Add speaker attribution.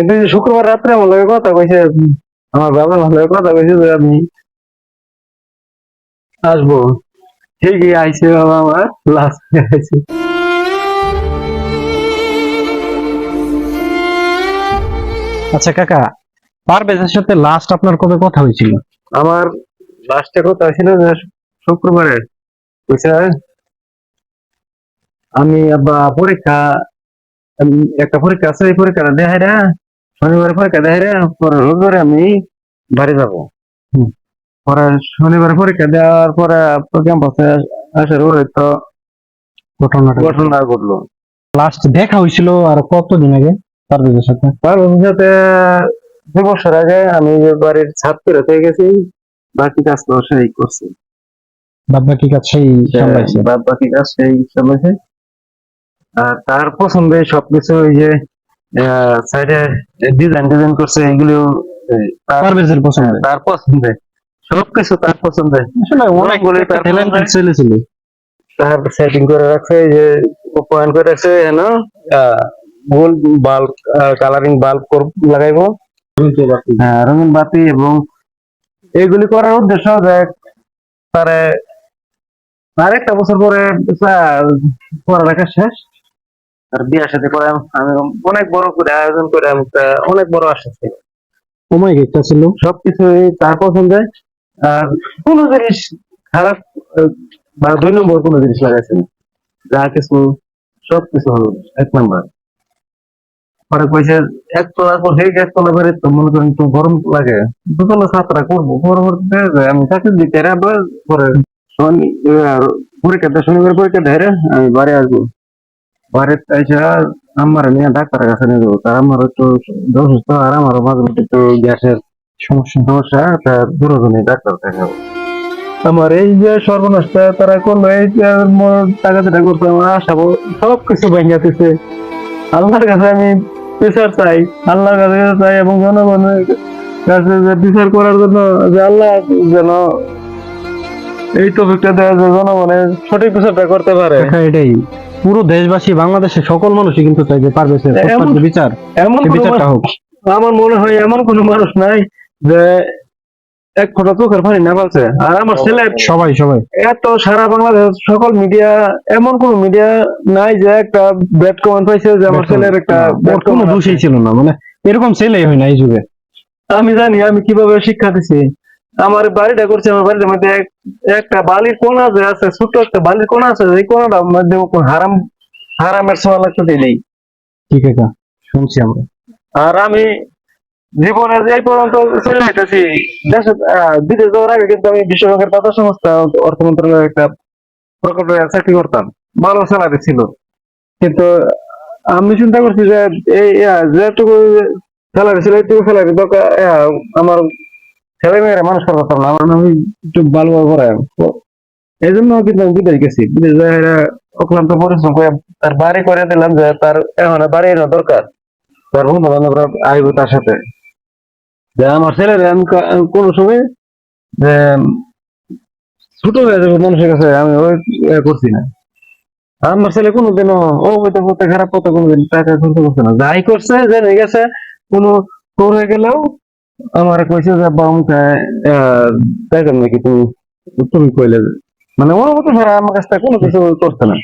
Speaker 1: কিন্তু শুক্রবার রাত্রে আমার লগে কথা কইছে আমার বাবা ভালো লগে কথা কইছে যে আমি আসব। ঠিকই আইছে বাবা আমার লাস্ট আইছে।
Speaker 2: আচ্ছা কাকা পারভেজের সাথে লাস্ট আপনার কবে কথা হয়েছিল?
Speaker 1: আমার লাস্টে কথা হয়েছিল যে শুক্রবারে। কইছে আমি আবার পরীক্ষা একটা পরীক্ষা আছে এই পরীক্ষাটা দেখাই রে শনিবার পরীক্ষা রে পরে রবিবারে আমি বাড়ি যাব।
Speaker 2: হুম।
Speaker 1: পরে শনিবার পরীক্ষা দেওয়ার পরে ক্যাম্পাসে আসার পরে তো
Speaker 2: ঘটনাটা।
Speaker 1: ঘটনা ঘটলো।
Speaker 2: লাস্ট দেখা হয়েছিল আর কতদিন আগে? পারভেজের সাথে?
Speaker 1: তার সাথে দু বছর আগে আমি যে বাড়ির ছাদ হয়ে গেছি বাকি কাজ তো সেই করছি।
Speaker 2: বাদ বাকি কাজ সেই সামলাইছে।
Speaker 1: বাদ বাকি কাজ সেই সামলাইছে। আর তার পছন্দে সবকিছু ওই যে সাইডে ডিজাইন ডিজাইন করছে এগুলো
Speaker 2: পারভেজের পছন্দ
Speaker 1: তার পছন্দে সবকিছু তার পছন্দে
Speaker 2: আসলে
Speaker 1: অনেকগুলো তার
Speaker 2: ট্যালেন্টেড ছেলে ছিল।
Speaker 1: তার সেটিং করে রাখছে যে পয়েন্ট করে রাখছে হেন গোল বাল্ব কালারিং বাল্ব লাগাইবো। হ্যাঁ রঙিন বাতি এবং এইগুলি করার উদ্দেশ্য যে তারে আর একটা বছর পরে পড়ালেখা শেষ। আর বিয়ার সাথে করে আমি অনেক বড় করে আয়োজন করে আমি একটা অনেক বড় আশা ছিল
Speaker 2: একটা ছিল?
Speaker 1: সবকিছু তার পছন্দে। আর কোনো জিনিস খারাপ বা দুই নম্বর কোনো জিনিস লাগাইছে না। যা কিছু সবকিছু হলো এক নম্বর। পরে কইছে এক তলা করছে এক তলা করে তো মনে করেন একটু গরম লাগে। দুতলা সাতটা করব। পরবর্তীতে আমি চাকরি দিতে পরে শনি পরীক্ষা শনিবার পরীক্ষা দেয় রে আমি বাড়ি আসব। বাড়িতে এসে আমার নিয়ে ডাক্তারের কাছে নিয়ে যাব। তার আমার একটু অসুস্থ আর আমারও মাঝে মধ্যে একটু গ্যাসের
Speaker 2: সমস্যা
Speaker 1: সমস্যা তা দুরজনই ডাক্তার দেখাবো। আমার এই যে সর্বনাশটা তারা করল এই যে মোর টাকা যেটা করছে আমার আশাবো সব কিছু ভেঙে আল্লাহর কাছে আমি বিচার চাই আল্লাহর কাছে চাই এবং জনগণের কাছে যে বিচার করার জন্য যে আল্লাহ যেন এই টপিকটা দেয় যে জনগণের সঠিক বিচারটা করতে পারে।
Speaker 2: কাকা এটাই। পুরো দেশবাসী বাংলাদেশের সকল মানুষই কিন্তু চাই যে
Speaker 1: এমন-
Speaker 2: বিচার
Speaker 1: এমন
Speaker 2: বিচারটা হোক।
Speaker 1: আমার মনে হয় এমন কোনো মানুষ নাই যে এক ফোঁটা চোখের পানি না পালছে আর আমার ছেলে
Speaker 2: সবাই সবাই।
Speaker 1: এত সারা বাংলাদেশ সকল মিডিয়া এমন কোন মিডিয়া নাই যে একটা ব্যাড কমেন্ট পাইছে যে আমার ছেলের একটা
Speaker 2: ওর কোনো দোষই ছিল না মানে এরকম ছেলেই হয় না এই যুগে।
Speaker 1: আমি জানি আমি কীভাবে শিক্ষা দিছি। আমার বাড়িটা করছে আমার বাড়ির মধ্যে একটা বালির কোনা যে আছে ছোট একটা বালির কোনা আছে এই কোনাটার মধ্যে কোন হারাম হারামের ছোঁয়া লাগতে দিলেই
Speaker 2: ঠিক আছে শুনছি আমরা।
Speaker 1: আর আমি জীবনে যে পর্যন্ত চলে যেতেছি দেশে বিদেশ যাওয়ার আগে কিন্তু আমি বিশ্বব্যাংকের তথ্য সংস্থা অর্থ মন্ত্রণালয়ের একটা প্রকল্পে চাকরি করতাম। ভালো স্যালারি ছিল। কিন্তু আমি চিন্তা করছি যে এই যেটুকু স্যালারি ছিল এইটুকু স্যালারি দরকার আমার ছেলে মেয়েরা মানুষ করার কথা না আমার আমি একটু ভালোভাবে পড়াই এই জন্য কিন্তু আমি বিদেশ গেছি বিদেশ যাই অক্লান্ত পরিশ্রম করে তার বাড়ি করে দিলাম যে তার এখন আর বাড়ি এনে দরকার তার বন্ধু বান্ধবরা আইব তার সাথে যে আমার ছেলের আমি ক- আমি কোনো সময় যে ছোট হয়ে যাবে মানুষের কাছে আমি ওই এ করছি না আমার ছেলে কোনোদিনও ও হয়তো পথে খারাপ পথে কোনোদিন টাকা খরচ করছে না যাই করছে যে নিয়ে গেছে কোনো করে গেলেও আমার কইছে যে আব্বা আমাকে দেখেন নাকি তুমি তুমি কইলে। মানে ওর মতো ছাড়া আমার কাছে কোনো কিছু করতে না